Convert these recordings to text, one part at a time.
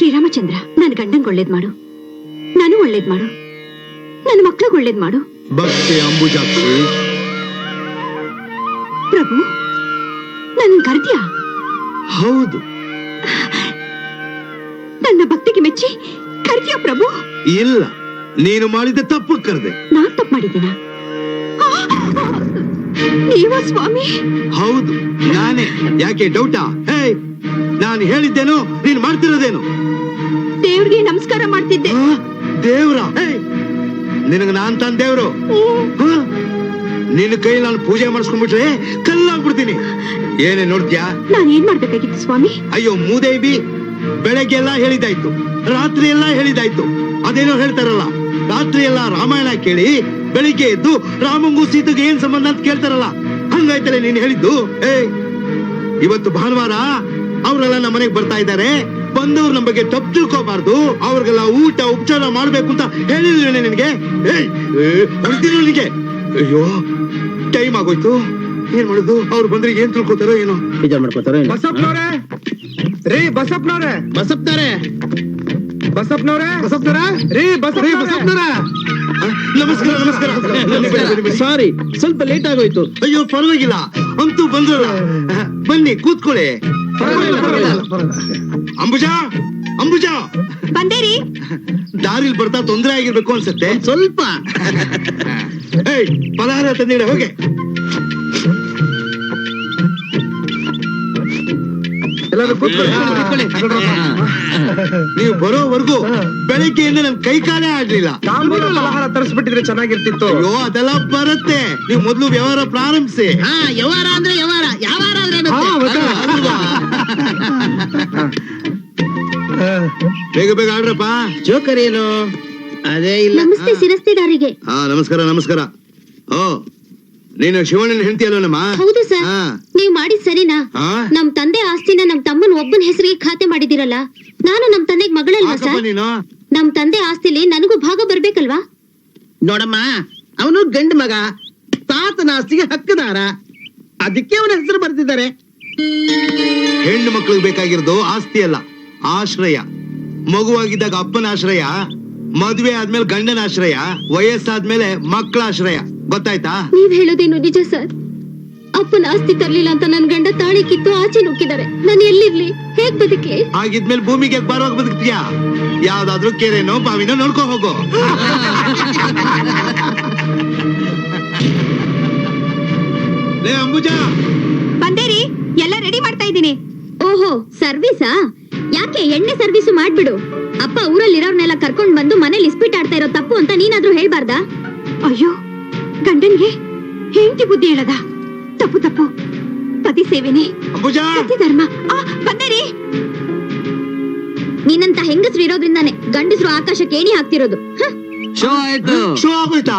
ಶ್ರೀರಾಮಚಂದ್ರ ನನ್ನ ಗಂಡಂಗ್ ಒಳ್ಳೇದ್ ಮಾಡು. ನಾನು ಒಳ್ಳೇದ್ ಮಾಡು. ನನ್ನ ಮಕ್ಳಿಗೆ ಒಳ್ಳೇದ್ ಮಾಡು. ಭಕ್ತಿ ಅಂಬುಜಾಕ್ಷಿ. ಪ್ರಭು ನನ್ನ ಕರ್ದ್ಯಾ ಹೌದು. ನನ್ನ ಭಕ್ತಿಗೆ ಮೆಚ್ಚಿ ಕರ್ದ್ಯಾ ಪ್ರಭು? ಇಲ್ಲ ನೀನು ಮಾಡಿದ ತಪ್ಪು ಕರೆದೆ. ನಾನ್ ತಪ್ಪು ಮಾಡಿದ್ದೀನ? ನೀವ ಸ್ವಾಮಿ? ಹೌದು ನಾನೇ. ಯಾಕೆ ಡೌಟಾ? ನಾನು ಹೇಳಿದ್ದೇನು ನೀನು ಮಾಡ್ತಿರೋದೇನು? ದೇವ್ರಿಗೆ ನಮಸ್ಕಾರ ಮಾಡ್ತಿದ್ದೆ. ದೇವ್ರ? ನಿನಗ ನಾನ್ ತಾನ್ ದೇವ್ರು? ನಿನ್ನ ಕೈ ನಾನು ಪೂಜೆ ಮಾಡಿಸ್ಕೊಂಡ್ಬಿಟ್ರೆ ಕಲ್ಲಾಗ್ಬಿಡ್ತೀನಿ. ಏನೇ ನೋಡ್ತೀಯಾ? ನಾನು ಏನ್ ಮಾಡ್ಬೇಕಾಗಿತ್ತು ಸ್ವಾಮಿ? ಅಯ್ಯೋ ಮೂದೇವಿ ಬೆಳಗ್ಗೆ ಎಲ್ಲ ಹೇಳಿದಾಯ್ತು. ರಾತ್ರಿ ಎಲ್ಲ ಹೇಳಿದಾಯ್ತು. ಅದೇನೋ ಹೇಳ್ತಾರಲ್ಲ? ರಾತ್ರಿ ಎಲ್ಲ ರಾಮಾಯಣ ಕೇಳಿ ಬೆಳಿಗ್ಗೆ ಎದ್ದು ರಾಮಂಗೂ ಸೀತೆಗೆ ಏನ್ ಸಂಬಂಧ ಅಂತ ಕೇಳ್ತಾರಲ್ಲ? ಹಂಗಾಯ್ತಲ್ಲ ನೀನ್ ಹೇಳಿದ್ದು? ಏ ಇವತ್ತು ಭಾನುವಾರ ಅವರೆಲ್ಲ ನಮ್ಮ ಮನೆಗೆ ಬರ್ತಾ ಇದ್ದಾರೆ. ಬಂದವ್ರು ನಮ್ಮ ಬಗ್ಗೆ ತಪ್ಪು ತಿಳ್ಕೋಬಾರ್ದು. ಅವ್ರಿಗೆಲ್ಲ ಊಟ ಉಪಚಾರ ಮಾಡ್ಬೇಕು ಅಂತ ಹೇಳಿದ್ರೆ ನಿನಗೆ? ನಿನಗೆ? ಅಯ್ಯೋ ಟೈಮ್ ಆಗೋಯ್ತು. ಏನ್ ಮಾಡುದು? ಅವ್ರು ಬಂದ್ರೆ ಏನ್ ತಿಳ್ಕೊತಾರೋ ಏನೋ? ಬೇಜಾರ್ ಮಾಡ್ಕೋತಾರೋ ಬಸಪ್ಪನವ್ರೆ! ರೀ ಬಸಪ್ಪನವ್ರೆ! ಬಸಪ್ತಾರೆ ಬಸಪ್ಪನವ್ರೆ! ಬಸಪ್ಪನವರ? ರೀ ಬಸಪ್ಪನವ್ರೆ! ನಮಸ್ಕಾರ ನಮಸ್ಕಾರ. ಸಾರಿ ಸ್ವಲ್ಪ ಲೇಟ್ ಆಗೋಯ್ತು. ಅಯ್ಯೋ ಪರವಾಗಿಲ್ಲ. ಅಂತೂ ಬಂದ್ರಲ್ಲ ಬನ್ನಿ ಕೂತ್ಕೊಳ್ಳಿ. ಅಂಬುಜಾ ಅಂಬುಜಾ. ಬಂದೇರಿ. ದಾರಿಲ್ ಬರ್ತಾ ತೊಂದರೆ ಆಗಿರ್ಬೇಕು ಅನ್ಸುತ್ತೆ. ಸ್ವಲ್ಪ. ಏಯ್ ಪಲಹಾರ ತಂದಿಡ ಹೋಗೆ. ಎಲ್ಲರೂ. ನೀವು ಬರೋವರೆಗೂ ಬೆಳಿಗ್ಗೆಯಿಂದ ನನ್ ಕೈ ಕಾಲೇ ಆಗ್ಲಿಲ್ಲ. ಆಹಾರ ತರಿಸ್ಬಿಟ್ಟಿದ್ರೆ ಚೆನ್ನಾಗಿರ್ತಿತ್ತು. ಅಯ್ಯೋ ಅದೆಲ್ಲ ಬರುತ್ತೆ. ನೀವು ಮೊದ್ಲು ವ್ಯವಹಾರ ಪ್ರಾರಂಭಿಸಿ. ಹಾ ವ್ಯವಹಾರ ಅಂದ್ರೆ ವ್ಯವಹಾರ. ಯಾವಾರ ಅಂದ್ರೆ? ಬೇಗ ಬೇಗ ಆಡ್ರಪ್ಪ. ಜೋಕರ್ ಏನು? ಅದೇ ಇಲ್ಲ. ನಮಸ್ತೆ ಶಿರಸ್ತೆದಾರಿಗೆ ಹಾ ನಮಸ್ಕಾರ ನಮಸ್ಕಾರ. ಓ ನೀನು ಶಿವಣ್ಣನ ಹೆಂಡತಿ ಅಲ್ಲೋನಮ್ಮ ಹೌದು ಸರ್. ಹಾ. ನೀವ್ ಮಾಡಿದ್ ಸರಿನಾ? ಹಾ? ನಮ್ ತಂದೆ ಆಸ್ತಿನ ನಮ್ ತಮ್ಮನ ಒಬ್ಬನ ಹೆಸರಿಗೆ ಖಾತೆ ಮಾಡಿದಿರಲ್ಲ? ನಾನು ನಮ್ ತಂದೆಗ್ ಮಗಳಲ್ವಾ ಹಾಕಪ್ಪ ಸರ್? ನೀನು. ನಮ್ ತಂದೆ ಆಸ್ತಿಲಿ ನನಗೂ ಭಾಗ ಬರ್ಬೇಕಲ್ವಾ? ನೋಡಮ್ಮ ಅವನು ಗಂಡು ಮಗ ತಾತನ ಆಸ್ತಿಗೆ ಹಕ್ಕದಾರ. ಅದಕ್ಕೆ ಅವನ ಹೆಸರು ಬರ್ತಿದ್ದಾರೆ ಹೆಣ್ಣು ಮಕ್ಕಳಿಗೆ ಬೇಕಾಗಿರೋದು ಆಸ್ತಿ ಅಲ್ಲ ಆಶ್ರಯ. ಮಗುವಾಗಿದ್ದಾಗ ಅಪ್ಪನ ಆಶ್ರಯ. ಮದ್ವೆ ಆದ್ಮೇಲೆ ಗಂಡನ ಆಶ್ರಯ ವಯಸ್ಸಾದ್ಮೇಲೆ ಮಕ್ಕಳ ಆಶ್ರಯ ಗೊತ್ತಾಯ್ತಾ? ನೀವ್ ಹೇಳೋದೇನು ನಿಜ ಸರ್? ಅಪ್ಪನ ಆಸ್ತಿ ತರ್ಲಿಲ್ಲ ಅಂತ ನನ್ ಗಂಡ ತಾಳಿ ಕಿತ್ತು ಆಚೆ ನುಕ್ಕಿದ್ದಾರೆ ನಾನು ಎಲ್ಲಿರ್ಲಿ? ಹೇಗ್ ಬದುಕಿ? ಆಗಿದ್ಮೇಲೆ ಭೂಮಿಗೆ ಬರೋಗ್ ಬದುಕ್ತೀಯಾ? ಯಾವ್ದಾದ್ರು ಕೆರೆನೋ ಬಾವಿನೋ ನೋಡ್ಕೊ ಹೋಗೋ. ಲೇ ಅಂಬುಜಾ! ಬಂದೇರಿ ಎಲ್ಲ ರೆಡಿ ಮಾಡ್ತಾ ಇದ್ದೀನಿ. ಓಹೋ ಸರ್ವಿಸಾ? ಯಾಕೆ ಎಣ್ಣೆ ಸರ್ವಿಸ್ ಮಾಡ್ಬಿಡು? ಅಪ್ಪ ಊರಲ್ಲಿರೋರ್ನೆಲ್ಲ ಕರ್ಕೊಂಡ್ ಬಂದು ಮನೇಲಿ ಇಸ್ಪಿಟ್ ಆಡ್ತಾ ಇರೋ ತಪ್ಪು ಅಂತ ನೀನಾದ್ರೂ ಹೇಳ್ಬಾರ್ದ? ಅಯ್ಯೋ ಗಂಡನ್ಗೆ ಹೆಂಡತಿ ಬುದ್ಧಿ ಹೇಳದ? ತಪ್ಪು ತಪ್ಪು. ಪತಿ ಸೇವೆನೆ. ಅಂಬುಜಾ ಸತ್ಯ ಧರ್ಮ. ಆ ಬಂದೇರಿ. ನೀನಂತ ಹೆಂಗಸ್ರು ಇರೋದ್ರಿಂದಾನೆ ಗಂಡಸ್ರು ಆಕಾಶಕ್ಕೆ ಏಣಿ ಹಾಕ್ತಿರೋದು. ಹ? ಶೋ ಆಯ್ತು. ಶೋ ಆಗೋಯ್ತಾ?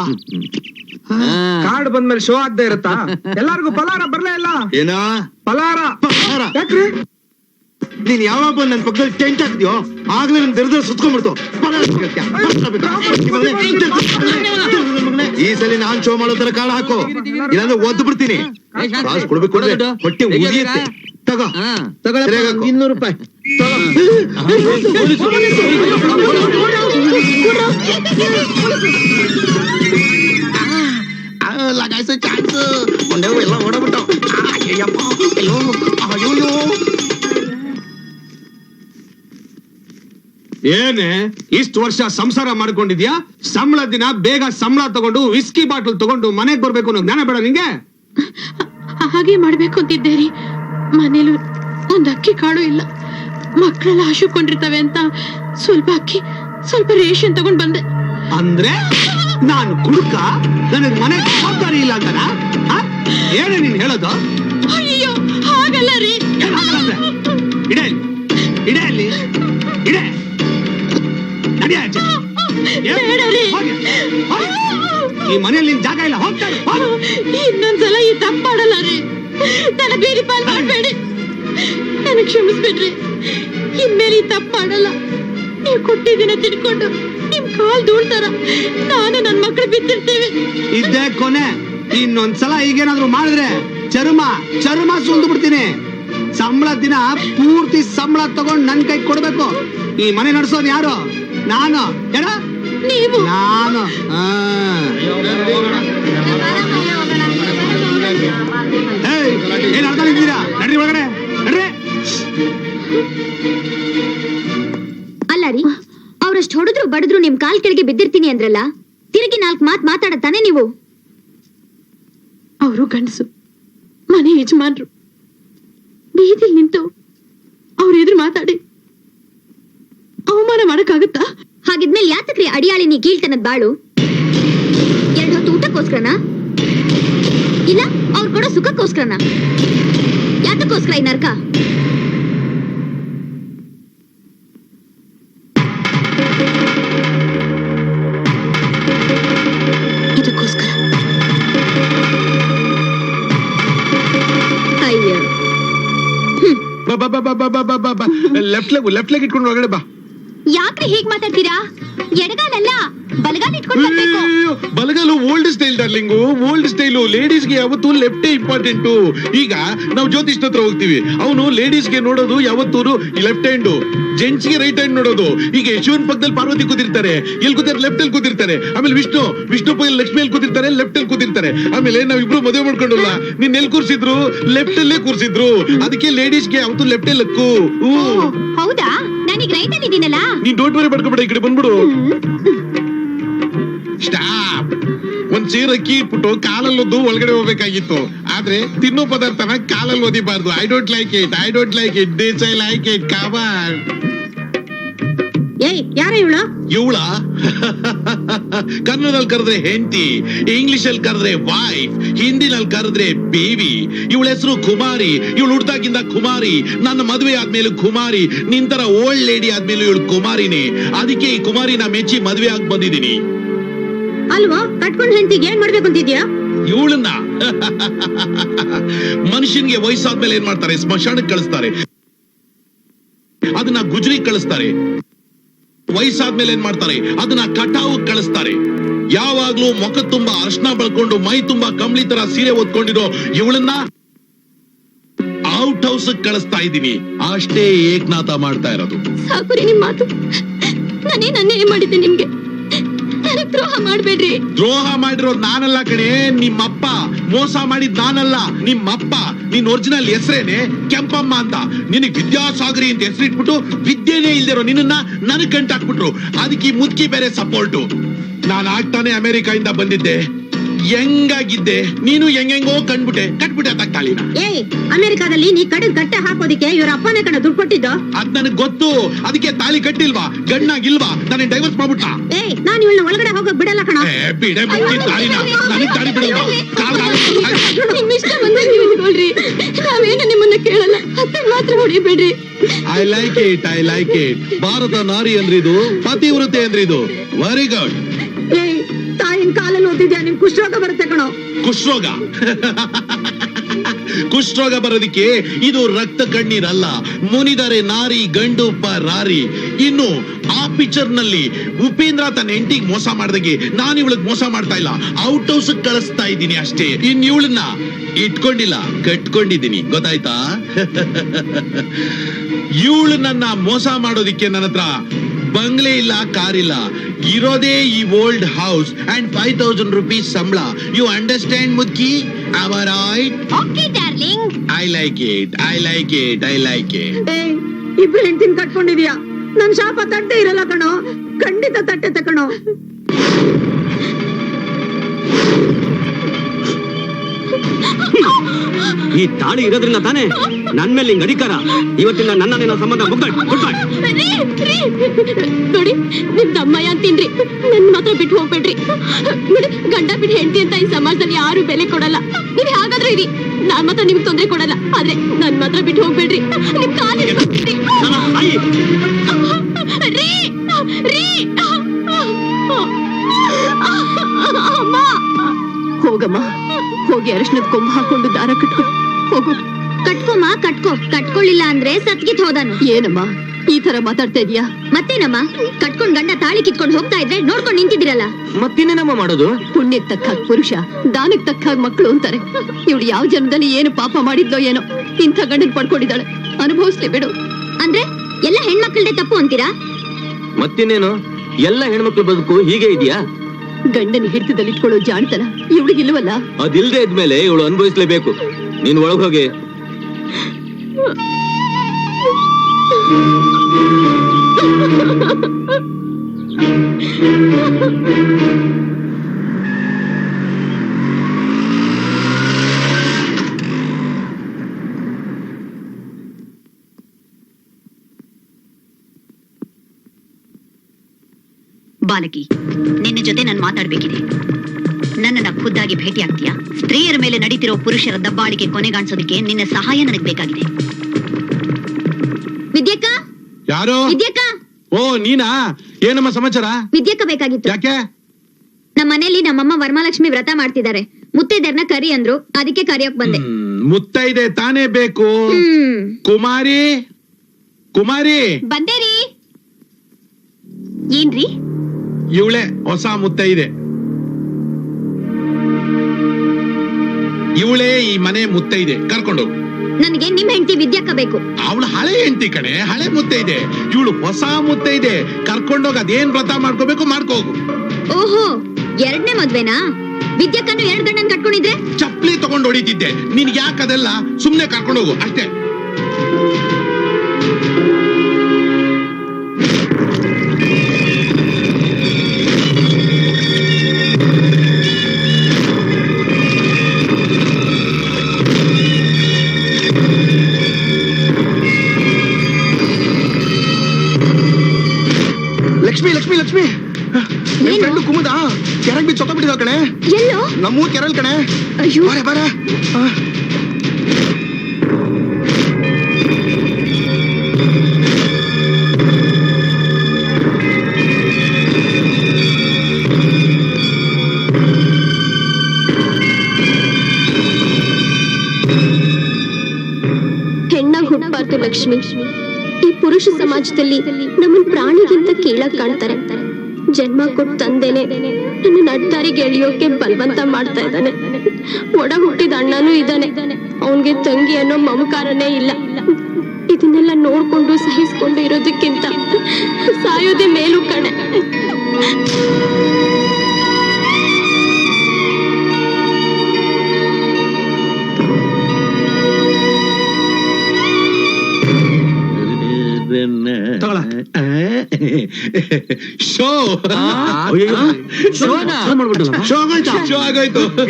ಕಾರ್ಡ್ ಬಂದ್ಮೇಲೆ ಶೋ ಆಗದೆ ಇರುತ್ತಾ? ಎಲ್ಲಾರ್ಗು ಪಲಾರ ಬರ್ಲೇ ಇಲ್ಲ? ಏನಾ? ಪಲಾರ. ಯಾಕ್ರಿ? ನೀನ್ ಯಾವಾಗ ಬಂದು ನನ್ ಪಕ್ಕದಲ್ಲಿ ಟೆಂಟ್ ಹಾಕ್ತೀಯೋ ಆಗ್ಲೇ ನನ್ ದರ್ದ್ರ ಸುತ್ಕೊಂಡ್ಬಿಡ್ತು. ಈ ಸಲ ನಾನ್ ಶೋ ಮಾಡೋ ತರ ಕಾಳ ಹಾಕು. ಇಲ್ಲಾಂದ್ರೆ ಒದ್ದು ಬಿಡ್ತೀನಿ. ಕಾಸು ಕೊಡ್ಬೇಕು ಅಂದ್ರೆ ಹೊಟ್ಟೆ ಉರಿಯುತ್ತೆ. ತಗೋ. ಹಾಕು. ಇನ್ನೂರು ರೂಪಾಯಿ. ಲಗಾಯಿಸೋ ಚಾನ್ಸ್ ಒಂದೇ ಎಲ್ಲ ಓಡಬಿಟ್ಟು ಅಯ್ಯಪ್ಪ ಅಯ್ಯೋ ಅಯ್ಯೋ. ಏನೇ? ಇಷ್ಟು ವರ್ಷ ಸಂಸಾರ ಮಾಡ್ಕೊಂಡಿದ್ಯಾ? ಸಂಬಳ ದಿನ ಬೇಗ ಸಂಬಳ ತಗೊಂಡು ವಿಸ್ಕಿ ಬಾಟಲ್ ತಗೊಂಡು ಮನೆಗ್ ಬರ್ಬೇಕು ಅನ್ನೋ ಜ್ಞಾನ ಬೇಡ ನಿಂಗೆ? ಹಾಗೆ ಮಾಡ್ಬೇಕು ಅಂತಿದ್ದೇರಿ. ಮನೇಲಿ ಒಂದ್ ಅಕ್ಕಿ ಕಾಳು ಇಲ್ಲ. ಮಕ್ಕಳೆಲ್ಲ ಹಸುಕೊಂಡಿರ್ತವೆ ಅಂತ ಸ್ವಲ್ಪ ಅಕ್ಕಿ ಸ್ವಲ್ಪ ರೇಷನ್ ತಗೊಂಡ್ ಬಂದೆ. ಅಂದ್ರೆ? ನಾನು ಕುಡುಕ? ನನಗ್ ಮನೆ ಜವಾಬ್ದಾರಿ ಇಲ್ಲ ಅಂತನ? ಏನೇ ನೀನ್ ಹೇಳೋದು? ಅಯ್ಯೋ ಹಾಗಲ್ಲ ರೀ. ಇಡೆ ಅಲ್ಲಿ ಇಡೆ ನಡಿ ಆಚೆ. ಏನ್? ಬೇಡ ರೀ. ಹೋಗಿ. ಹೋಗಿ. ಈ ಮನೆಯಲ್ಲಿ ನಿನ್ ಜಾಗ ಇಲ್ಲ. ಹೋಗ್ತಾರೆ. ಇನ್ನೊಂದ್ಸಲ ಈ ತಪ್ಪು ಮಾಡಲ್ಲ ರೀ. ನನ್ನ ಬೇರೆ ಪಾಲ್ ಮಾಡ್ಬೇಡಿ. ನನಗೆ ಕ್ಷಮಿಸ್ಬಿಡ್ರಿ. ಇನ್ಮೇಲೆ ಈ ತಪ್ಪು ಮಾಡಲ್ಲ. ನೀವು ಕೊಟ್ಟಿದ್ದೀನ ತಿಳ್ಕೊಂಡು ನಿಮ್ ಕಾಲ್ ದೂಳ್ತಾರ ನಾನು ನನ್ನ ಮಕ್ಳು ಬಿದ್ದಿರ್ತೀವಿ. ಇದ್ದೇ ಕೊನೆ. ಇನ್ನೊಂದ್ಸಲ ಈಗೇನಾದ್ರು ಮಾಡಿದ್ರೆ ಚರ್ಮ ಚರ್ಮ ಸುಲ್ದು ಬಿಡ್ತೀನಿ. ಸಂಬಳ ದಿನ ಪೂರ್ತಿ ಸಂಬಳ ತಗೊಂಡ್ ನನ್ ಕೈ ಕೊಡ್ಬೇಕು. ಈ ಮನೆ ನಡ್ಸೋನ್ ಯಾರು? ನಾನು. ಯಾರ ನೀವು. ನಾನು. ಏನ್ ಅರ್ಥ ನಿಂತಿದ್ದೀರಾ ನಡ್ರಿ ಒಳಗಡೆ. ನಡ್ರಿ. ಅಲ್ಲ ರೀ ಅವ್ರಷ್ಟ್ ಹೊಡೆದ್ರು ಬಡಿದ್ರು ನಿಮ್ ಕಾಲ್ ಕೆಳಗೆ ಬಿದ್ದಿರ್ತೀನಿ ಅಂದ್ರಲ್ಲ ತಿರುಗಿ ನಾಲ್ಕ್ ಮಾತ್ ಮಾತಾಡತ್ತಾನೆ ನೀವು? ಅವರು ಗಂಡಸು ಮನೆ ಯಜಮಾನ್ರು. ಬೀದಿಲ್ ನಿಂತು ಅವ್ರ ಎದುರು ಮಾತಾಡಿ ಅವಮಾನ ಮಾಡಕ್ಕಾಗತ್ತಾ? ಹಾಗಿದ್ಮೇಲೆ ಯಾತಕ್ರಿ ಅಡಿಯಾಳಿ ನೀ ಕೀಳ್ತನದ್ ಬಾಳು? ಎರಡು ಹೊತ್ತು ಊಟಕ್ಕೋಸ್ಕರನಾ? ಇಲ್ಲ ಅವ್ರು ಕೊಡೋ ಸುಖಕ್ಕೋಸ್ಕರನಾ? ಯಾತಕ್ಕೋಸ್ಕರ ಈ ನರ್ಕ? ಇದಕ್ಕೋಸ್ಕರ. ಅಯ್ಯೋ. ಲೆಫ್ಟ್ ಲೆಗ್ ಲೆಫ್ಟ್ ಲೆಗ್ ಇಟ್ಕೊಂಡು ಒಳಗಡೆ ಬಾ. ಯಾಕ್ರಿ ಹೀಗ್ ಮಾತಾಡ್ತೀರಾ? ಎಡಗಾಲಲ್ಲ ಬಲಗಾಲ ಇಟ್ಕೊಂಡು ಬರ್ಬೇಕು. ಬಲಗಾಲು old style darling. Old style ಲೇಡೀಸ್ಗೆ ಯಾವತ್ತೂ ಲೆಫ್ಟೇ ಇಂಪಾರ್ಟೆಂಟ್. ಈಗ ನಾವು ಜ್ಯೋತಿಷ್ನ ಹತ್ರ ಹೋಗ್ತೀವಿ. ಅವನು ಲೇಡೀಸ್ಗೆ ನೋಡೋದು ಯಾವತ್ತೂ ಲೆಫ್ಟ್ ಹ್ಯಾಂಡ್. ಜೆಂಟ್ಸ್ಗೆ ರೈಟ್ ಹ್ಯಾಂಡ್ ನೋಡೋದು. ಈಗ ಯಶವಂತ್ ಪಕ್ಕದಲ್ಲಿ ಪಾರ್ವತಿ ಕೂತಿರ್ತಾರೆ. ಎಲ್ಲಿ ಕೂತಿರ್ತಾರೆ? ಲೆಫ್ಟ್ ಅಲ್ಲಿ ಕೂತಿರ್ತಾರೆ. ಆಮೇಲೆ ವಿಷ್ಣು. ವಿಷ್ಣು ಪಕ್ಕದಲ್ಲಿ ಲಕ್ಷ್ಮಿ ಅಲ್ಲಿ ಕೂತಿರ್ತಾರೆ ಲೆಫ್ಟ್ ಅಲ್ಲಿ ಕೂತಿರ್ತಾರೆ. ಆಮೇಲೆ ನಾವ್ ಇಬ್ರು ಮದುವೆ ಮಾಡ್ಕೊಂಡಲ್ಲ ನೀನ್ ಎಲ್ಲಿ ಕೂರ್ಸಿದ್ರು? ಲೆಫ್ಟ್ ಅಲ್ಲೇ ಕೂರ್ಸಿದ್ರು. ಅದಕ್ಕೆ ಲೇಡೀಸ್ಗೆ ಯಾವತ್ತೂ ಲೆಫ್ಟ್ ಲಕ್ಕು. ಓ, ಹೌದಾ? ನಾನೀಗ ರೈಟ್ ಅಲ್ಲಿ ಇದೀನಲ್ಲ? ನೀನ್ ಡೋಂಟ್ ವರಿ ಪಡ್ಕೊಬೇಡ ಈ ಕಡೆ ಬಂದ್ಬಿಡು. ಸ್ಟಾಪ್. ಒಂದ್ ಚೀರ ಅಕ್ಕಿ ಇಟ್ಬಿಟ್ಟು ಕಾಲಲ್ಲೊದ್ದು ಒಳಗಡೆ ಹೋಗ್ಬೇಕಾಗಿತ್ತು. ಆದ್ರೆ ತಿನ್ನೋ ಪದಾರ್ಥನ ಕಾಲಲ್ಲಿ ಓದಿಬಾರ್ದು I don't like it I don't like it this I like it ಕಾಬಾರ್ ಏಯ್ ಯಾರ ಇವಳು? ಇವಳ? ಕನ್ನಡದಲ್ಲಿ ಕರೆದ್ರೆ ಹೆಂಡತಿ ಇಂಗ್ಲಿಷ್ ಅಲ್ಲಿ ಕರೆದ್ರೆ ವೈಫ್ ಹಿಂದಿನಲ್ಲಿ ಕರೆದ್ರೆ ಬೇಬಿ ಇವಳ ಹೆಸರು ಕುಮಾರಿ ಇವಳು ಹುಡ್ದಾಗಿಂದ ಕುಮಾರಿ ನನ್ನ ಮದುವೆ ಆದ್ಮೇಲೆ ಕುಮಾರಿ ನಿಂತರ ಓಲ್ಡ್ ಲೇಡಿ ಆದ್ಮೇಲೆ ಇವಳು ಕುಮಾರಿನೇ. ಅದಕ್ಕೆ ಈ ಕುಮಾರಿನ ಮೆಚ್ಚಿ ಮದುವೆ ಆಗಿ ಬಂದಿದ್ದೀನಿ. ಅಲ್ವಾ ಕಟ್ಕೊಂಡ್ ಹೆಂಡತಿಗೆ ಏನ್ ಮಾಡ್ಬೇಕು ಅಂತಿದ್ಯಾ? ಇವಳನ್ನ? ಮನುಷ್ಯನ್ಗೆ ವಯಸ್ಸಾದ್ಮೇಲೆ ಏನ್ ಮಾಡ್ತಾರೆ? ಸ್ಮಶಾನಕ್ಕೆ ಕಳಿಸ್ತಾರೆ. ಅದನ್ನ ಗುಜರಿ ಕಳಿಸ್ತಾರೆ. ವಯಸ್ಸಾದ್ಮೇಲೆ ಏನ್ ಮಾಡ್ತಾರೆ? ಅದನ್ನ ಕಟಾವು ಕಳಿಸ್ತಾರೆ. ಯಾವಾಗ್ಲೂ ಮುಖ ತುಂಬಾ ಅರ್ಶನ ಬಳ್ಕೊಂಡು, ಮೈ ತುಂಬಾ ಕಂಬಳಿ ತರ ಸೀರೆ ಓದ್ಕೊಂಡಿರೋ ಇವಳನ್ನ ಔಟ್ ಹೌಸ್ ಕಳಿಸ್ತಾ ಇದ್ದೀನಿ. ಅಷ್ಟೇ ಏಕನಾಥ ಮಾಡ್ತಾ ಇರೋದು. ಸಾಕುರಿ ನಿಮ್ ಮಾತು. ನಾನೇ ನನ್ನೇ ಮಾಡಿದ್ದೆ ನಿಮ್ಗೆ? ದ್ರೋಹ ಮಾಡ್ಬೇಡ್ರಿ. ದ್ರೋಹ ಮಾಡಿರೋ ನಾನಲ್ಲ ಕಣೆ, ನಿಮ್ಮಪ್ಪ. ಮೋಸ ಮಾಡಿದ್ ನಾನಲ್ಲ, ನಿಮ್ಮಪ್ಪ. ನಿನ್ ಒರಿಜಿನಲ್ ಹೆಸರೇನೆ ಕೆಂಪಮ್ಮ ಅಂತ. ನಿನ್ ವಿದ್ಯಾಸಾಗರಿ ಅಂತ ಹೆಸರಿಟ್ಬಿಟ್ಟು ವಿದ್ಯೆನೇ ಇಲ್ದಿರೋ ನಿನ್ನ ನನಗ್ ಗಂಟಾಕ್ಬಿಟ್ರು. ಅದಕ್ಕೆ ಮುದ್ಕಿ ಬೇರೆ ಸಪೋರ್ಟು ನಾನು ಆಗ್ತಾನೆ ಅಮೆರಿಕಾಯಿಂದ ಬಂದಿದ್ದೆ. ಹೆಂಗಾಗಿದ್ದೆ ನೀನು ಹೆಂಗೆಂಗೋ ಕಂಡ್ಬಿಟ್ಟೆ. ಕಟ್ಬಿಟ್ಟೆ ತಕ್ಕಾಳಿನ ಏ ಅಮೆರಿಕಾದಲ್ಲಿ ನೀ ಕಡೆ ಗಟ್ಟೆ ಹಾಕೋದಿಕ್ಕೆ ಇವ್ರ ಅಪ್ಪನೇ ಕಣ ದುಡ್ಡು ಕೊಟ್ಟಿದ್ದ? ಅದ್ ನನಗ್ ಗೊತ್ತು. ಅದಕ್ಕೆ ತಾಳಿ ಕಟ್ಟಿಲ್ವಾ? ಗಣ್ಣಾಗಿಲ್ವಾ? ನನಗೆ ಡೈವರ್ಸ್ ಮಾಡ್ಬಿಟ್ಟ ಏ ನಾನು ಇವಳನ್ನ ಒಳಗಡೆ ಹೋಗಕ್ ಬಿಡಲ್ಲ ಕಣ. ಏ, ಬಿಡೆ ಬಿಡಿ ತಾಳಿನ. ನನಗ್ ತಾಳಿ ಬಿಡಲ್ವಾ ಕಾಲ್ ಕಾಲ್- ನಿಮ್ ಇಷ್ಟ ಬಂದಾಗ ನೀವು ಇಟ್ಕೊಳ್ರಿ ನಾವೇನು ನಿಮ್ಮನ್ನ ಕೇಳಲ್ಲ. ಅತ್ತೆ ಮಾತ್ರ ಹೊಡಿಬೇಡ್ರಿ. I like it I like it Bharat ನಾರಿ ಅಂದ್ರಿದು ಪತಿವ್ರತೆ ಅಂದ್ರಿದು. ವೆರಿ ಗುಡ್ ಏಯ್ ಕಾಲಲ್ಲಿ ಓದಿದ್ಯಾ? ನಿಮ್ ಕುಷ್ಠರೋಗ ಬರುತ್ತೆ ಕಣೋ. ಕುಷ್ಠರೋಗ? ಕುಷ್ಠರೋಗ ಬರೋದಿಕ್ಕೆ ಇದು ರಕ್ತ ಕಣ್ಣೀರಲ್ಲ. ಮುನಿದರೆ ನಾರಿ, ಗಂಡು ರಾರಿ. ಇನ್ನು ಆ ಪಿಕ್ಚರ್ನಲ್ಲಿ ಉಪೇಂದ್ರ ತನ್ನ ಹೆಂಡತಿಗೆ ಮೋಸ ಮಾಡ್ದಂಗೆ ನಾನು ಇವಳಿಗೆ ಮೋಸ ಮಾಡ್ತಾ ಇಲ್ಲ. ಔಟ್ ಹೌಸ್ ಕಳಿಸ್ತಾ ಇದ್ದೀನಿ ಅಷ್ಟೇ. ಇನ್ ಇವಳನ್ನ ಇಟ್ಕೊಂಡಿಲ್ಲ, ಕಟ್ಕೊಂಡಿದ್ದೀನಿ. ಗೊತ್ತಾಯ್ತಾ? ಇವಳು ನನ್ನ ಮೋಸ ಮಾಡೋದಿಕ್ಕೆ ನನ್ನ ಹತ್ರ ಬಂಗ್ಲೆ ಇಲ್ಲ ಕಾರ್ ಇಲ್ಲ. ಇರೋದೇ ಈ old house and five thousand rupees ಸಂಬಳ. ಯು ಅಂಡರ್ಸ್ಟ್ಯಾಂಡ್ ಮುದ್ಕಿ? Hour okay darling I like it I like it I like it ಇಬ್ರು ಹೆಂಡತಿನ ಕಟ್ಕೊಂಡಿದ್ಯಾ? ನನ್ ಶಾಪ ತಟ್ಟೆ ಇರಲ್ಲ ಕಣೋ. ಖಂಡಿತ ತಟ್ಟೆ ತಕಣೋ. ಈ ತಾಳಿ ಇರೋದ್ರಿಂದ ತಾನೇ ನನ್ ಮೇಲೆ ಹಿಂಗ್ ಅಧಿಕಾರ. ಇವತ್ತಿಂದ ನನ್ನ ನಿನ್ನ ಸಂಬಂಧ ನೋಡಿ ನಿಮ್ದು ಅಮ್ಮಯ್ಯ ಅಂತೀನ್ರಿ ನನ್ ಮಾತ್ರ ಬಿಟ್ಟು ಹೋಗ್ಬೇಡ್ರಿ. ನೋಡಿ ಗಂಡ ಬಿಟ್ಟು ಹೆಂಡತಿ ಅಂತ ಈ ಸಮಾಜದಲ್ಲಿ ಯಾರು ಬೆಲೆ ಕೊಡಲ್ಲ. ನೀವ್ ಹಾಗಾದ್ರೆ ಇರಿ. ನಾನ್ ಮಾತ್ರ ನಿಮ್ಗೆ ತೊಂದ್ರೆ ಕೊಡಲ್ಲ. ಆದ್ರೆ ನನ್ ಮಾತ್ರ ಬಿಟ್ಟು ಹೋಗ್ಬೇಡ್ರಿ. ನಿಮ್ ಕಾಲಿ ಅಮ್ಮ. ಹೋಗಮ್ಮ. ಹೋಗಿ ಅರಿಶಿನದ ಕೊಂಬ ಹಾಕೊಂಡು ದಾರ ಕಟ್ಕೊ. ಹೋಗು. ಕಟ್ಕೊಮ್ಮ ಕಟ್ಕೋ. ಕಟ್ಕೊಳ್ಳಿಲ್ಲ ಅಂದ್ರೆ ಸತ್ಗಿತ್ ಹೋದಾನು. ಏನಮ್ಮ? ಈ ತರ ಮಾತಾಡ್ತಾ ಇದೀಯಾ ಮತ್ತೇನಮ್ಮ? ಕಟ್ಕೊಂಡ್ ಗಂಡ ತಾಳಿ ಕಿತ್ಕೊಂಡು ಹೋಗ್ತಾ ಇದ್ರೆ ನೋಡ್ಕೊಂಡು ನಿಂತಿದ್ದೀರಲ್ಲ. ಮತ್ತಿನ್ನೇನಮ್ಮ ಮಾಡೋದು? ಪುಣ್ಯಕ್ ತಕ್ಕ ಪುರುಷ ದಾನಕ್ ತಕ್ಕ ಮಕ್ಕಳು ಅಂತಾರೆ. ಇವಳು ಯಾವ ಜನ್ಮದಲ್ಲಿ ಏನು ಪಾಪ ಮಾಡಿದ್ಲೋ ಏನೋ. ಇಂಥ ಗಂಡನ್ ಪಡ್ಕೊಂಡಿದ್ದಾಳೆ. ಅನುಭವಿಸ್ಲಿ ಬಿಡು. ಅಂದ್ರೆ ಎಲ್ಲ ಹೆಣ್ಮಕ್ಳದೇ ತಪ್ಪು ಅಂತೀರಾ? ಮತ್ತಿನ್ನೇನು? ಎಲ್ಲ ಹೆಣ್ಮಕ್ಳು ಬದುಕು ಹೀಗೆ ಇದೆಯಾ? ಗಂಡನ ಹಿಡಿತದಲ್ಲಿ ಇಟ್ಕೊಳ್ಳೋ ಜಾಣ್ತನ ಇವಳಿಗಿಲ್ವಲ್ಲ ಅದಿಲ್ದೇ ಇದ್ಮೇಲೆ ಇವಳು ಅನುಭವಿಸ್ಲೇಬೇಕು. ನೀನ್ ಒಳಗ್ ಹೋಗಿ. ಬಾಲಕಿ ನಿನ್ನ ಜೊತೆ ನಾನು ಮಾತಾಡ್ಬೇಕಿದೆ. ನನ್ನನ್ನ ಖುದ್ದಾಗಿ ಭೇಟಿ ಆಗ್ತೀಯಾ ಸ್ತ್ರೀಯರ ಮೇಲೆ ನಡೀತಿರೋ ಪುರುಷರ ದಬ್ಬಾಳಿಕೆ ಕೊನೆಗಾಣಿಸೋದಕ್ಕೆ ನಿನ್ನ ಸಹಾಯ ನನಗೆ ಬೇಕಾಗಿದೆ. ವಿದ್ಯಕ್ಕ? ಯಾರು? ವಿದ್ಯಕ್ಕ? ಓ ನೀನಾ? ಏನಮ್ಮ ಸಮಾಚಾರ? ವಿದ್ಯಕ್ಕ ಬೇಕಾಗಿತ್ತು. ಯಾಕೆ? ನಮ್ಮ ಮನೆಯಲ್ಲಿ ನಮ್ಮಮ್ಮ ವರಮಹಾಲಕ್ಷ್ಮಿ ವ್ರತ ಮಾಡ್ತಿದ್ದಾರೆ. ಮುತ್ತೈದೆರ್ನ ಕರಿ ಅಂದ್ರು ಅದಕ್ಕೆ ಕರಿಯೋಕ್ ಬಂದೆ. ಮುತ್ತೈದೆ ತಾನೇ ಬೇಕು. ಕುಮಾರಿ? ಕುಮಾರಿ? ಬಂದೇರಿ ಏನ್ರಿ? ಇವಳೆ ಹೊಸ ಮುತ್ತೈದೆ ಇವಳೇ ಈ ಮನೆ ಮುತ್ತೈದೆ ಕರ್ಕೊಂಡೋಗು ನನಗೆ ನಿಮ್ ಹೆಂಡತಿ ವಿದ್ಯಕ್ಕ ಬೇಕು. ಅವಳು ಹಳೆ ಹೆಂಡತಿ ಕಡೆ ಹಳೆ ಮುತ್ತೈದೆ ಇವಳು ಹೊಸ ಮುತ್ತೈದೆ ಕರ್ಕೊಂಡೋಗ ಅದೇನ್ ವ್ರತ ಮಾಡ್ಕೋಬೇಕು ಮಾಡ್ಕೋಗು ಓಹೋ ಎರಡನೇ ಮದ್ವೆನಾ? ವಿದ್ಯಕ್ಕನ್ನು ಎರಡ್ ಗಂಡನ್ ಕಟ್ಕೊಂಡಿದ್ರೆ? ಚಪ್ಪಲಿ ತಗೊಂಡು ಹೊಡಿತಿದ್ದೆ. ನಿನ್ಗೆ ಯಾಕೆ ಅದೆಲ್ಲ ಸುಮ್ನೆ ಕರ್ಕೊಂಡೋಗು ಅಷ್ಟೇ. ಕಣೆ? ಎಲ್ಲೋ? ನಮ್ಮೂರ್ ಕೆರಲ್ ಕಣೆ? ಅಯ್ಯೋ. ಬಾರೆ ಬರ. ಹೆಣ್ಣಾಗ್ ಹುಟ್ಟಬಾರ್ದು ಲಕ್ಷ್ಮಿ. ಈ ಪುರುಷ ಸಮಾಜದಲ್ಲಿ ನಮ್ಮನ್ ಪ್ರಾಣಿಗಿಂತ ಕೀಳಾಗ್ ಕಾಣ್ತಾರೆ. ಜನ್ಮ ಕೊಟ್ಟು ತಂದೆನೆ. ನನ್ನ ನಡ್ದಾರಿಗೆ ಎಳಿಯೋಕೆ ಬಲವಂತ ಮಾಡ್ತಾ ಇದ್ದಾನೆ. ಒಡ ಹುಟ್ಟಿದ ಅಣ್ಣನೂ ಇದ್ದಾನೆ. ಅವನ್ಗೆ ತಂಗಿ ಅನ್ನೋ ಮಮಕಾರನೇ ಇಲ್ಲ. ಇದನ್ನೆಲ್ಲ ನೋಡ್ಕೊಂಡು ಸಹಿಸ್ಕೊಂಡು ಇರೋದಕ್ಕಿಂತ ಸಾಯೋದೇ ಮೇಲೂ ಕಣೆ. ಶೋ. ಶೋ ಆಗೋಯ್ತಾ? ಶೋ ಆಗೋಯ್ತು.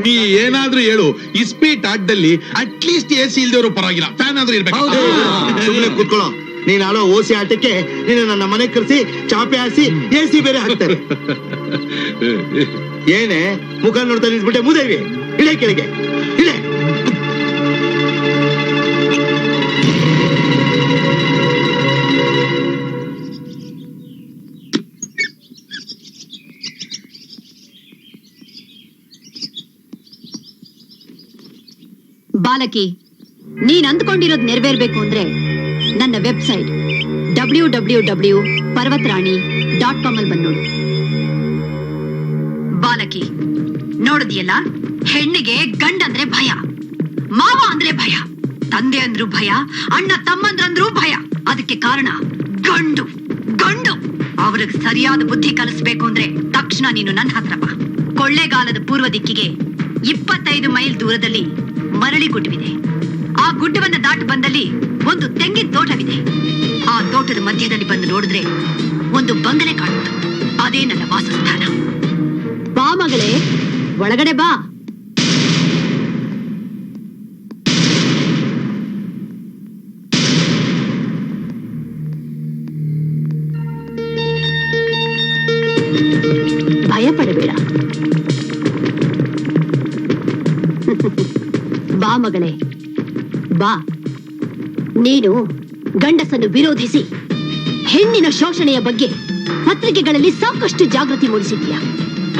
ನೀ ಏನಾದ್ರೂ ಹೇಳು. ಇಸ್ಪೀಟ್ ಆಟದಲ್ಲಿ ಅಟ್ಲೀಸ್ಟ್ ಎ ಸಿ ಇಲ್ದೇವ್ರು ಪರವಾಗಿಲ್ಲ. ಫ್ಯಾನ್ ಆದ್ರೂ ಇರ್ಬೇಕು. ಕುತ್ಕೊಳ್ಳೋ ಕೂತ್ಕೊಳ್ಳೋ. ನೀನ್ ಆಡೋ ಓಸಿ ಆಟಕ್ಕೆ ನೀನು ನನ್ನ ಮನೆ ಕರೆಸಿ ಚಾಪೆ ಹಾಸಿ ಎ ಸಿ ಬೇರೆ ಹಾಕ್ತಾರೆ. ಏನೇ? ಮುಖ ನೋಡ್ತಾ ನಿಂತ್ಬಿಟ್ಟೆ ಮುದೇವಿ. ಇಳೆ ಕೆಳಗೆ. ಇಳೆ. ಬಾಲಕಿ, ನೀನ್ ಅಂದ್ಕೊಂಡಿರೋದ್ ನೆರವೇರ್ಬೇಕು ಅಂದ್ರೆ ನನ್ನ website W W W Parvatarani dot com ಅಲ್ಲಿ ಬಂದ್ ಬಾಲಕಿ, ನೋಡಿದ್ಯಲ್ಲ? ಹೆಣ್ಣಿಗೆ ಗಂಡ ಅಂದ್ರೆ ಭಯ, ಮಾವ ಅಂದ್ರೆ ಭಯ, ತಂದೆ ಅಂದ್ರು ಭಯ, ಅಣ್ಣ ತಮ್ಮಂದ್ರಂದ್ರೂ ಭಯ. ಅದಕ್ಕೆ ಕಾರಣ ಗಂಡು ಗಂಡು. ಅವ್ರಿಗೆ ಸರಿಯಾದ ಬುದ್ಧಿ ಕಲಿಸ್ಬೇಕು ಅಂದ್ರೆ ತಕ್ಷಣ ನೀನು ನನ್ನ ಹತ್ರ ಬಾ. ಕೊಳ್ಳೇಗಾಲದ ಪೂರ್ವ ದಿಕ್ಕಿಗೆ ಇಪ್ಪತ್ತೈದು ಮೈಲ್ ದೂರದಲ್ಲಿ ಮರಳಿ ಗುಡ್ಡವಿದೆ. ಆ ಗುಡ್ಡವನ್ನ ದಾಟಿ ಬಂದಲ್ಲಿ ಒಂದು ತೆಂಗಿನ ತೋಟವಿದೆ. ಆ ತೋಟದ ಮಧ್ಯದಲ್ಲಿ ಬಂದು ನೋಡಿದ್ರೆ ಒಂದು ಬಂಗಲೆ ಕಾಣುತ್ತೆ ಅದೇ ನನ್ನ ವಾಸಸ್ಥಾನ. ಬಾ ಮಗಳೇ, ಒಳಗಡೆ ಬಾ. ಭಯ ಪಡಬೇಡ ಮಗಳೇ. ಬಾ. ನೀನು ಗಂಡಸನ್ನು ವಿರೋಧಿಸಿ ಹೆಣ್ಣಿನ ಶೋಷಣೆಯ ಬಗ್ಗೆ ಪತ್ರಿಕೆಗಳಲ್ಲಿ ಸಾಕಷ್ಟು ಜಾಗೃತಿ ಮೂಡಿಸಿದ್ಯಾ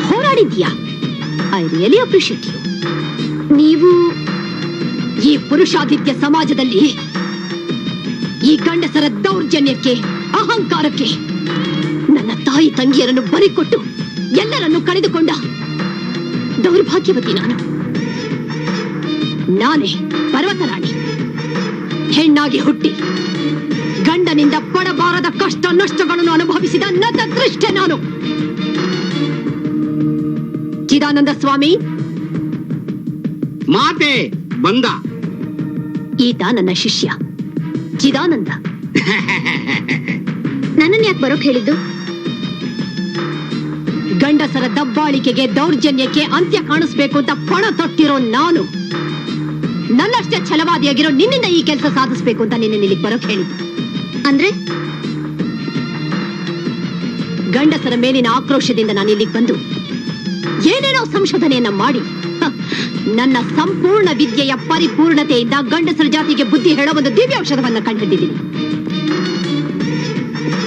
ಹೋರಾಡಿದ್ಯಾ ಐ ರಿಯಲಿ ಅಪ್ರಿಷಿಯೇಟ್ ಯು ನೀವು ಈ ಪುರುಷಾಧಿತ್ಯ ಸಮಾಜದಲ್ಲಿ ಈ ಗಂಡಸರ ದೌರ್ಜನ್ಯಕ್ಕೆ, ಅಹಂಕಾರಕ್ಕೆ ನನ್ನ ತಾಯಿ ತಂಗಿಯರನ್ನು ಬರಿಕೊಟ್ಟು ಎಲ್ಲರನ್ನು ಕಳೆದುಕೊಂಡ ದೌರ್ಭಾಗ್ಯವತಿ ನಾನು. ನಾನೇ ಪರ್ವತರಾಣಿ. ಹೆಣ್ಣಾಗಿ ಹುಟ್ಟಿ ಗಂಡನಿಂದ ಪಡಬಾರದ ಕಷ್ಟ ನಷ್ಟಗಳನ್ನು ಅನುಭವಿಸಿದ ನತದೃಷ್ಟೆ ನಾನು. ಚಿದಾನಂದ ಸ್ವಾಮಿ. ಮಾತೆ ಬಂದ. ಈತ ನನ್ನ ಶಿಷ್ಯ. ಚಿದಾನಂದ. ನನ್ನನ್ನು ಯಾಕೆ ಬರೋಕ್ ಹೇಳಿದ್ದು? ಗಂಡಸರ ದಬ್ಬಾಳಿಕೆಗೆ ದೌರ್ಜನ್ಯಕ್ಕೆ ಅಂತ್ಯ ಕಾಣಿಸ್ಬೇಕು ಅಂತ ಪಣ ತೊಟ್ಟಿರೋ ನಾನು. ನನ್ನಷ್ಟೇ ಛಲವಾದಿಯಾಗಿರೋ ನಿನ್ನಿಂದ ಈ ಕೆಲಸ ಸಾಧಿಸ್ಬೇಕು ಅಂತ ನಿನ್ನ ಇಲ್ಲಿಗೆ ಬರೋಕ್ ಹೇಳಿ. ಅಂದ್ರೆ? ಗಂಡಸರ ಮೇಲಿನ ಆಕ್ರೋಶದಿಂದ ನಾನು ಇಲ್ಲಿಗೆ ಬಂದು ಏನೇನೋ ಸಂಶೋಧನೆಯನ್ನ ಮಾಡಿ ನನ್ನ ಸಂಪೂರ್ಣ ವಿದ್ಯೆಯ ಪರಿಪೂರ್ಣತೆಯಿಂದ ಗಂಡಸರ ಜಾತಿಗೆ ಬುದ್ಧಿ ಹೇಳೋ ಒಂದು ದಿವ್ಯ ಔಷಧವನ್ನ ಕಂಡುಹಿಡಿದ್ದೀನಿ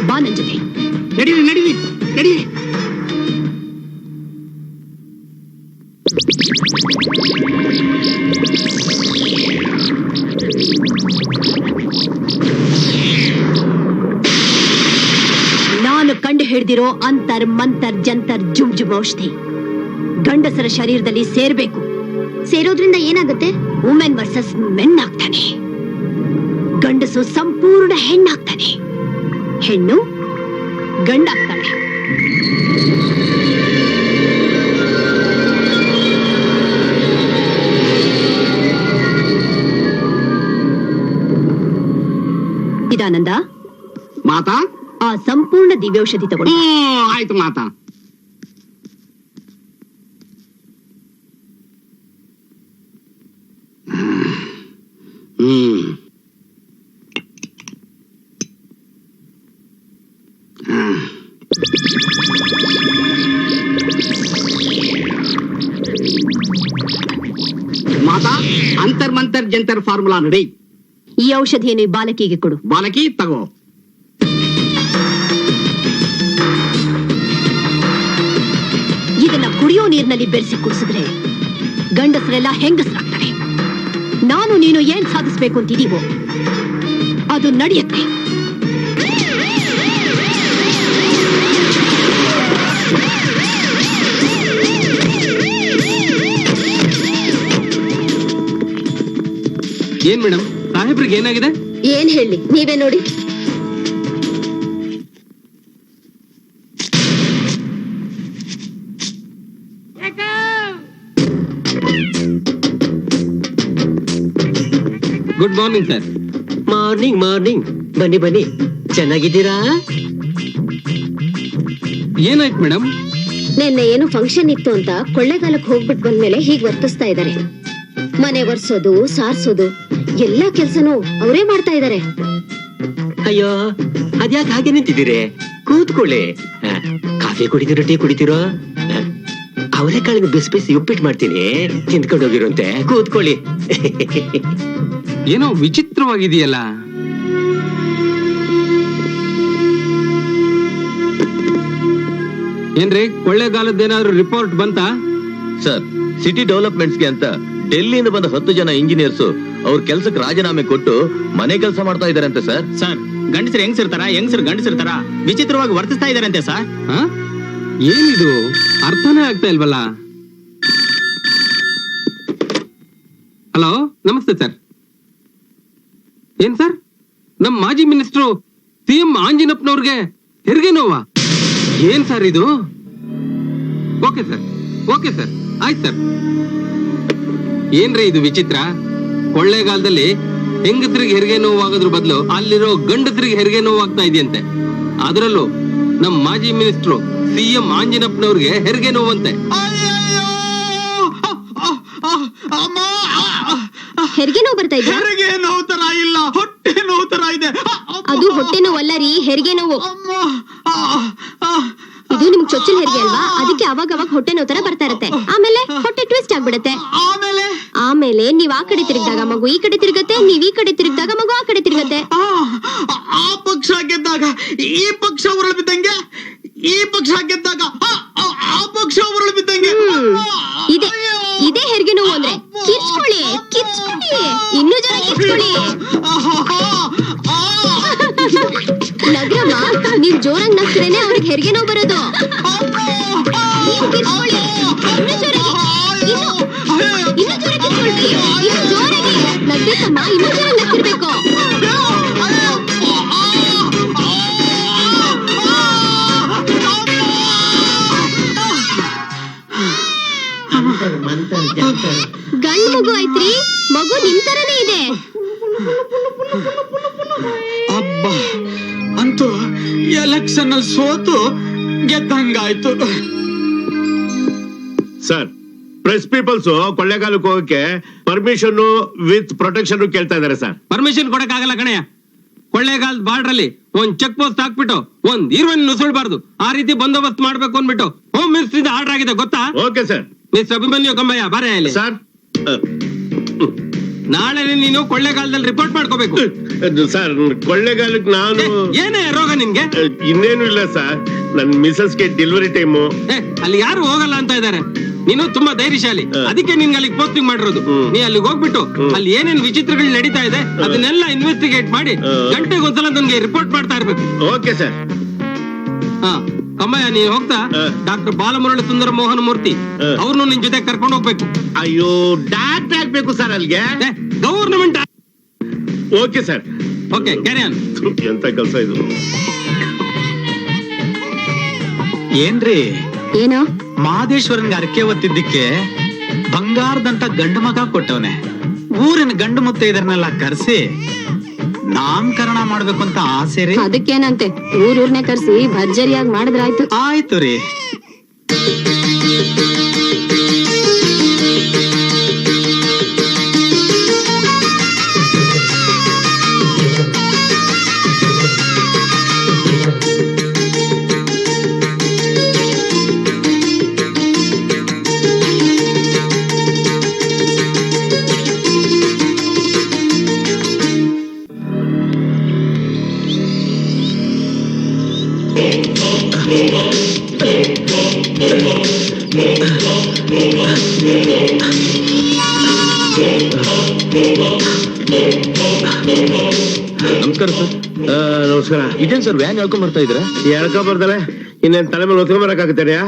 ಬಾ ನನ್ನ ಜೊತೆ ನಡೀರಿ ನಡೀರಿ. ಕಂಡು ಅಂತರ್ ಮಂತರ್ ಜಂತರ್ ಜುಮ್ ಜುಮ್ ಔಷಧಿ. ಗಂಡಸರ ಶರೀರದಲ್ಲಿ ಸೇರ್ಬೇಕು. ಸೇರೋದ್ರಿಂದ ಏನಾಗುತ್ತೆ? ವುಮೆನ್ ವರ್ಸಸ್ ಮೆನ್ ಆಗ್ತಾನೆ. ಗಂಡಸು ಸಂಪೂರ್ಣ ಹೆಣ್ಣಾಗ್ತಾನೆ. ಹೆಣ್ಣು ಗಂಡಾಗ್ತಾನೆ. ಇದಾನಂದ? ಮಾತಾ? ಆ ಸಂಪೂರ್ಣ ದಿವ್ಯೌಷಧಿ ತಗೊಂಡು ಆಯ್ತು ಮಾತಾ. ಹ್ಮ್. ಮಾತಾ ಅಂತರ್ ಮಂತರ್ ಜಂತರ್ ಫಾರ್ಮುಲಾ ನಡಿ. ಈ ಔಷಧಿಯನ್ನು ಬಾಲಕಿಗೆ ಕೊಡು. ಬಾಲಕಿ ತಗೋ. ನೀರಿನಲ್ಲಿ ಬೆರೆಸಿ ಕುಡಿಸಿದ್ರೆ ಗಂಡಸರೆಲ್ಲ ಹೆಂಗಸರಾಗ್ತಾರೆ. ನಾನು ನೀನು ಏನ್ ಸಾಧಿಸ್ಬೇಕು ಅಂತಿದೀವೋ ಅದು ನಡೆಯುತ್ತೆ. ಏನ್ ಮೇಡಮ್ ಸಾಹೇಬ್ರಿಗೆ ಏನಾಗಿದೆ? ಏನ್ ಹೇಳಿ? ನೀವೇ ನೋಡಿ. Morning sir morning morning. ಬನ್ನಿ ಬನ್ನಿ. ಚೆನ್ನಾಗಿದ್ದೀರಾ? ಏನಾಯ್ತು ಮೇಡಮ್ ನಿನ್ನೆ ಏನು ಫಂಕ್ಷನ್ ಇತ್ತು ಅಂತ ಕೊಳ್ಳೆಗಾಲಕ್ಕೆ ಹೋಗ್ಬಿಟ್ ಬಂದ್ಮೇಲೆ ಹೀಗ್ ವರ್ತಿಸ್ತಾ ಇದ್ದಾರೆ. ಮನೆ ಒರ್ಸೋದು ಸಾರ್ಸೋದು ಎಲ್ಲಾ ಕೆಲ್ಸನೂ ಅವರೇ ಮಾಡ್ತಾ ಇದ್ದಾರೆ. ಅಯ್ಯೋ ಅದ್ಯಾಕೆ ಹಾಗೆ ನಿಂತಿದ್ದೀರಿ? ಕೂತ್ಕೊಳ್ಳಿ. ಕಾಫಿ ಕುಡಿದಿರೋ ಟೀ ಕುಡಿತಿರೋ ಅವರೇ ಕಾಳಿನ ಬಿಸಿ ಬಿಸಿ ಉಪ್ಪಿಟ್ಟು ಮಾಡ್ತೀನಿ. ತಿಂದ್ಕೊಂಡು ಹೋಗಿರುವಂತೆ ಕೂತ್ಕೊಳ್ಳಿ. ಏನೋ ವಿಚಿತ್ರವಾಗಿದೆಯಲ್ಲ? ಏನ್ರಿ ಕೊಳ್ಳೆಗಾಲದ್ದೇನಾದ್ರು ರಿಪೋರ್ಟ್ ಬಂತಾ? ಸರ್ ಸಿಟಿ ಡೆವಲಪ್ಮೆಂಟ್ಸ್ಗೆ ಅಂತ ಡೆಲ್ಲಿಯಿಂದ ಬಂದ ಹತ್ತು ಜನ ಇಂಜಿನಿಯರ್ಸ್ ಅವ್ರ ಕೆಲ್ಸಕ್ಕೆ ರಾಜೀನಾಮೆ ಕೊಟ್ಟು ಮನೆ ಕೆಲಸ ಮಾಡ್ತಾ ಇದಾರಂತೆ ಸರ್. ಸರ್ ಗಂಡಸರು ಹೆಂಗ್ಸಿರ್ತಾರ? ಹೆಂಗಸರು ಗಂಡಸಿರ್ತಾರ ವಿಚಿತ್ರವಾಗಿ ವರ್ತಿಸ್ತಾ ಇದಾರಂತೆ ಸರ್. ಆ? ಏನಿದು? ಅರ್ಥನೇ ಆಗ್ತಾ ಇಲ್ವಲ್ಲ? ಹಲೋ ನಮಸ್ತೆ ಸರ್. ಏನ್ ಸರ್? ನಮ್ ಮಾಜಿ ಮಿನಿಸ್ಟ್ರು ಸಿ ಎಂ ಆಂಜಿನಪ್ಪನವ್ರಿಗೆ ಹೆರಿಗೆ ನೋವಾ? ಏನ್ ಸರ್ ಇದು? ಓಕೆ ಸರ್ ಓಕೆ ಸರ್ ಆಯ್ತು ಸರ್. ಏನ್ರಿ ಇದು ವಿಚಿತ್ರ? ಕೊಳ್ಳೇಗಾಲದಲ್ಲಿ ಹೆಂಗಸರಿಗೆ ಹೆರಿಗೆ ನೋವಾಗೋದ್ರ ಬದಲು ಅಲ್ಲಿರೋ ಗಂಡಸರಿಗೆ ಹೆರಿಗೆ ನೋವಾಗ್ತಾ ಇದೆಯಂತೆ. ಅದರಲ್ಲೂ ನಮ್ಮ ಮಾಜಿ ಮಿನಿಸ್ಟ್ರು ಸಿ ಎಂ ಆಂಜಿನಪ್ಪನವ್ರಿಗೆ ಹೆರಿಗೆ ನೋವಂತೆ. ಹೆರಿಗೆ ನೋವು ಬರ್ತಾ ತರ ಇಲ್ಲ ಹೊಟ್ಟೆ ನೋವು ತರ ಇದೆ. ಅದು ಹೊಟ್ಟೆ ನೋವು ಅಲ್ಲ ರೀ ಹೆರಿಗೆ ನೋವು. ಇದು ನಿಮ್ ಚೊಚ್ಚಲ್ ಹೆರಿಗೆ ಅಲ್ವಾ? ಅದಕ್ಕೆ ಅವಾಗ ಅವಾಗ ಹೊಟ್ಟೆ ನೋವು ತರ ಬರ್ತಾ ಇರುತ್ತೆ. ಆಮೇಲೆ ಹೊಟ್ಟೆ ಟ್ವಿಸ್ಟ್ ಆಗ್ಬಿಡುತ್ತೆ. ಆಮೇಲೆ? ಆಮೇಲೆ ನೀವ್ ಆ ಕಡೆ ತಿರುಗಿದಾಗ ಮಗು ಈ ಕಡೆ ತಿರುಗತ್ತೆ ನೀವ್ ಈ ಕಡೆ ತಿರುಗಿದಾಗ ಮಗು ಆ ಕಡೆ ತಿರುಗತ್ತೆ. ಆ, ಪಕ್ಷ ಗೆದ್ದಾಗ ಈ ಪಕ್ಷ ಉರುಳು ಬಿದ್ದಂಗೆ ಈ ಪಕ್ಷ ಗೆದ್ದಾಗ ಆ, ಪಕ್ಷ ಉರುಳು ಬಿದ್ದಂಗೆ ಇದೆ ಇದೇ ಹೆರಿಗೆ ನೋವು ಅಂದ್ರೆ ಕಿರ್ಚ್ಕೊಳ್ಳಿ ಇನ್ನೂ ಜನ ಆ. ನಗ್ರಮ್ಮ, ನೀವ್ ಜೋರಾಗಿ ನಗ್ತಿರೇನೆ ಅವ್ರಿಗೆ ಹೆರಿಗೆ ನೋವು ಬರೋದು. ನಗ್ಬೇಕಮ್ಮ ಮಗು ಐತ್ರಿ ಮಗು ನಿಮ್ ತರನೇ ಇದೆ ಅಬ್ಬ ಅಂತೂ ಎಲೆಕ್ಷನ್ ಅಲ್ಲಿ ಸೋತು ಗೆದ್ದಂಗಾಯ್ತು. ಸರ್ ಪ್ರೆಸ್ ಪೀಪಲ್ಸ್ ಕೊಳ್ಳೆಗಾಲಕ್ಕೆ ಹೋಗಕ್ಕೆ ಪರ್ಮಿಷನ್ ವಿತ್ ಪ್ರೊಟೆಕ್ಷನ್ ಕೇಳ್ತಾ ಇದಾರೆ ಸರ್. ಪರ್ಮಿಷನ್ ಕೊಡಕ್ಕಾಗಲ್ಲ ಕಣಯ್ಯ ಕೊಳ್ಳೇಗಾಲದ ಬಾರ್ಡರ್ ಅಲ್ಲಿ ಒಂದ್ ಚೆಕ್ ಪೋಸ್ಟ್ ಹಾಕ್ಬಿಟ್ಟು ಒಂದ್ ಈರುವನ್ ನುಸುಳ್ಬಾರ್ದು ಆ ರೀತಿ ಬಂದೋಬಸ್ತ್ ಮಾಡ್ಬೇಕು ಅಂದ್ಬಿಟ್ಟು ಹೋಮ್ ಮಿನಿಸ್ಟ್ರಿ ಆರ್ಡರ್ ಆಗಿದೆ ಗೊತ್ತಾ? Okay sir miss Abhimanyu Kammayya ಬಾರೇ ಇಲ್ಲಿ. ಸರ್ ನಾಳೆ ನೀನು ಕೊಳ್ಳೆಗಾಲದಲ್ಲಿ ರಿಪೋರ್ಟ್ ಮಾಡ್ಕೋಬೇಕು. ಸರ್ ಕೊಳ್ಳೆಗಾಲಕ್ಕೆ ನಾನು ಏನೇ ರೋಗ ನಿನ್ಗೆ? ಇನ್ನೇನು ಇಲ್ಲ ಸರ್. ನನ್ ಮಿಸಸ್ಗೆ ಡೆಲಿವರಿ ಟೈಮು ಅಲ್ಲಿ ಯಾರು ಹೋಗಲ್ಲ ಅಂತ ಇದಾರೆ. ನೀನು ತುಂಬಾ ಧೈರ್ಯಶಾಲಿ. ಅದಕ್ಕೆ ನಿನ್ಗೆ ಅಲ್ಲಿ ಪೋಸ್ಟಿಂಗ್ ಮಾಡಿರೋದು. ನೀ ಅಲ್ಲಿಗೆ ಹೋಗ್ಬಿಟ್ಟು ಅಲ್ಲಿ ಏನೇನ್ ವಿಚಿತ್ರಗಳು ನಡೀತಾ ಇದೆ ಅದನ್ನೆಲ್ಲ ಇನ್ವೆಸ್ಟಿಗೇಟ್ ಮಾಡಿ. ಗಂಟೆಗೆ ಒಂದ್ಸಲ ನನ್ಗೆ ರಿಪೋರ್ಟ್ ಮಾಡ್ತಾ ಇರ್ಬೇಕು. Okay sir. ಕಮ್ಮಯ್ಯ ನೀನ್ ಹೋಗ್ತಾ? ಡಾಕ್ಟರ್ ಬಾಲಮುರಳಿ ಸುಂದರ ಮೋಹನ್ ಮೂರ್ತಿ. ಅವ್ರನ್ನು ನಿನ್ ಜೊತೆ ಕರ್ಕೊಂಡು ಹೋಗ್ಬೇಕು. ಅಯ್ಯೋ ಡಾಕ್ಟರ್ ಆಗ್ಬೇಕು ಸರ್ ಅಲ್ಲಿಗೆ. Government okay sir. Okay carry on ಎಂತ ಕೆಲಸ ಇದು? ಏನ್ರಿ? ಏನು? ಮಹದೇಶ್ವರನ್ಗೆ ಅರಕೆ ಒತ್ತಿದ್ದಕ್ಕೆ ಬಂಗಾರದಂತ ಗಂಡು ಮಗ ಕೊಟ್ಟವನೆ. ಊರಿನ ಗಂಡು ಮುತ್ತೈದರನ್ನೆಲ್ಲ ಕರೆಸಿ ನಾಮಕರಣ ಮಾಡ್ಬೇಕು ಅಂತ ಆಸೆ ರೀ? ಅದಕ್ಕೇನಂತೆ? ಊರೂರ್ನೆ ಕರ್ಸಿ ಭರ್ಜರಿಯಾಗಿ ಮಾಡಿದ್ರಾಯ್ತು. ಆಯ್ತು ರೀ. ಇದೇನ್ ಸರ್ ವ್ಯಾನ್ ಹೇಳ್ಕೊಂಡ್ ಬರ್ತಾ ಇದ್ರ ಹೇಳ್ಕೊ ಬರ್ತಾರೆ ಇನ್ನೇನ್ ತಲೆ ಮೇಲೆ ಹೊತ್ಕೊಂಡ್ ಬರಕ್ಕಾಗತ್ತೇನೆಯಾ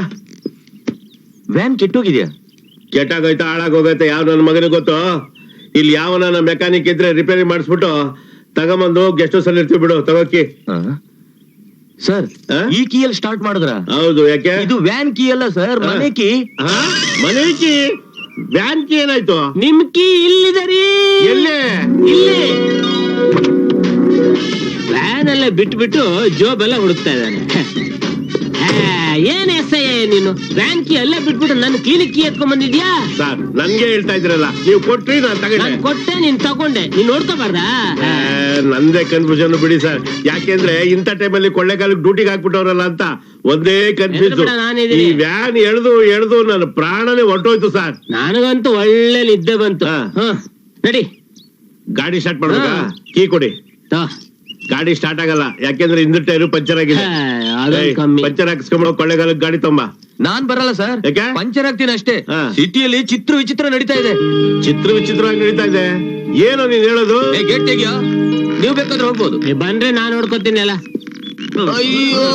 ವ್ಯಾನ್ ಕೆಟ್ಟೋಗಿದ್ಯಾ? ಕೆಟ್ಟಾಗೋಯ್ತಾ ಹಾಳಾಗೋಗೈತೆ ಯಾವ ನನ್ನ ಮಗನಿಗೆ ಗೊತ್ತು? ಇಲ್ಲಿ ಯಾವ ನನ್ನ ಮೆಕ್ಯಾನಿಕ್ ಇದ್ರೆ ರಿಪೇರಿ ಮಾಡಿಸ್ಬಿಟ್ಟು ತಗೊಂಬಂದು ಗೆಸ್ಟ್ ಹೌಸ್ ಅಲ್ಲಿ ಇರ್ತೀವಿ ಬಿಡು ತಗೋಕಿ. ಸರ್ ಈ ಈ ಕೀಯಲ್ಲಿ ಸ್ಟಾರ್ಟ್ ಮಾಡಿದ್ರ? ಹೌದು ಯಾಕೆ? ಇದು ವ್ಯಾನ್ ಕೀ ಅಲ್ಲ ಸರ್ ಮನೆ ಕೀ. ಹಾ? ಮನೆ ಕಿ? ವ್ಯಾನ್ ಕಿ ಏನಾಯ್ತು? ನಿಮ್ ಕೀ ಇಲ್ಲಿದೆ ರೀ. ಎಲ್ಲೇ? ಇಲ್ಲಿ. ವ್ಯಾನ್ ಎಲ್ಲ ಬಿಟ್ಬಿಟ್ಟು ಜೋಬ್ ಎಲ್ಲ ಹುಡುಕ್ತಾ ಇದ್ದಾನೆ. ಏನ್ ಎಸ್ ಐ ನೀನು? ವ್ಯಾನ್ ಕೀ ಎಲ್ಲ ಬಿಟ್ಬಿಟ್ಟು ನನ್ನ ಕ್ಲಿನಿಕ್ ಕೀ ಎತ್ಕೊಂಡ್ ಬಂದಿದ್ಯಾ? ಸರ್ ನನ್ಗೆ ಹೇಳ್ತಾ ಇದ್ರಲ್ಲ ನೀವು ಕೊಟ್ರಿ ನಾನು ತಗೊಂಡೆ. ನಾನ್ ಕೊಟ್ಟೆ ನೀನ್ ತಗೊಂಡೆ. ನೀನ್ ನೋಡ್ಕೋಬಾರ್ದ? ನಂದೇ ಕನ್ಫ್ಯೂಷನ್ ಬಿಡಿ ಸರ್ ಯಾಕೆಂದ್ರೆ ಇಂಥ ಟೈಮಲ್ಲಿ ಕೊಳ್ಳೆಗಾಲಕ್ಕೆ ಡ್ಯೂಟಿಗೆ ಹಾಕ್ಬಿಟ್ಟವ್ರಲ್ಲ ಅಂತ ಒಂದೇ ಕನ್ಫ್ಯೂಷನ್. ಈ ವ್ಯಾನ್ ಎಳ್ದು ಎಳ್ದು ನನ್ನ ಪ್ರಾಣನೇ ಹೊರಟೋಯ್ತು ಸರ್ ನನಗಂತೂ ಒಳ್ಳೆ ನಿದ್ದೆ ಬಂತು. ನಡಿ. ಗಾಡಿ ಸ್ಟಾರ್ಟ್ ಮಾಡ್ಬೇಕಾ? ಕೀ ಕೊಡಿ. ತೋ. ಗಾಡಿ ಸ್ಟಾರ್ಟ್ ಆಗಲ್ಲ. ಯಾಕೆಂದ್ರೆ ಹಿಂದಿನ ಟೈರು ಪಂಚರ್ ಆಗಿದೆ. ಏಯ್, ಪಂಚರ್ ಹಾಕಿಸ್ಕೊಂಡ್ಬಿಡೋ ಕೊಳ್ಳೆಗಾಲಕ್ಕೆ ಗಾಡಿ ತೊಂಬ. ನಾನ್ ಬರಲ್ಲ ಸರ್ ಯಾಕೆ? ಪಂಚರ್ ಆಗ್ತೀನಿ ಅಷ್ಟೇ. ಹಾ. ಸಿಟಿಯಲ್ಲಿ ಚಿತ್ರ ವಿಚಿತ್ರ ನಡೀತಾ ಇದೆ. ಚಿತ್ರ ವಿಚಿತ್ರವಾಗಿ ನಡೀತಾ ಇದೆ. ಏನು ನೀನ್ ಹೇಳೋದು? ಏ ಗೇಟ್ ತೆಗಿಯೋ? ನೀವು ಬೇಕಾದ್ರೆ ಹೋಗ್ಬೋದು. ಬಂದ್ರೆ ನಾನ್ ನೋಡ್ಕೊತೀನಿ ಅಲ್ಲ ಅಯ್ಯೋ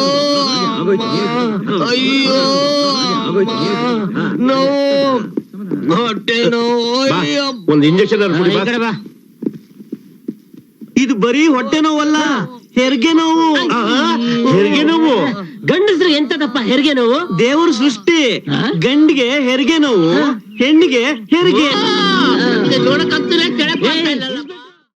ಅಯ್ಯೋ ನೋವು. ಹೊಟ್ಟೆ ನೋವು. ಬಾ, ಅಯ್ಯೋ. ಒಂದ್ ಇಂಜೆಕ್ಷನ್ ಈ ಕಡೆ ಬಾ. ಇದು ಬರೀ ಹೊಟ್ಟೆ ನೋವಲ್ಲ ಹೆರಿಗೆ ನೋವು. ಹೆರಿಗೆ ನೋವು. ಗಂಡಸ್ರು ಎಂತದಪ್ಪ ಹೆರಿಗೆ ನೋವು? ದೇವರ ಸೃಷ್ಟಿ? ಗಂಡಿಗೆ ಹೆರಿಗೆ ನೋವು ಹೆಣ್ಣಿಗೆ ಹೆರಿಗೆ ನೋಡಕ್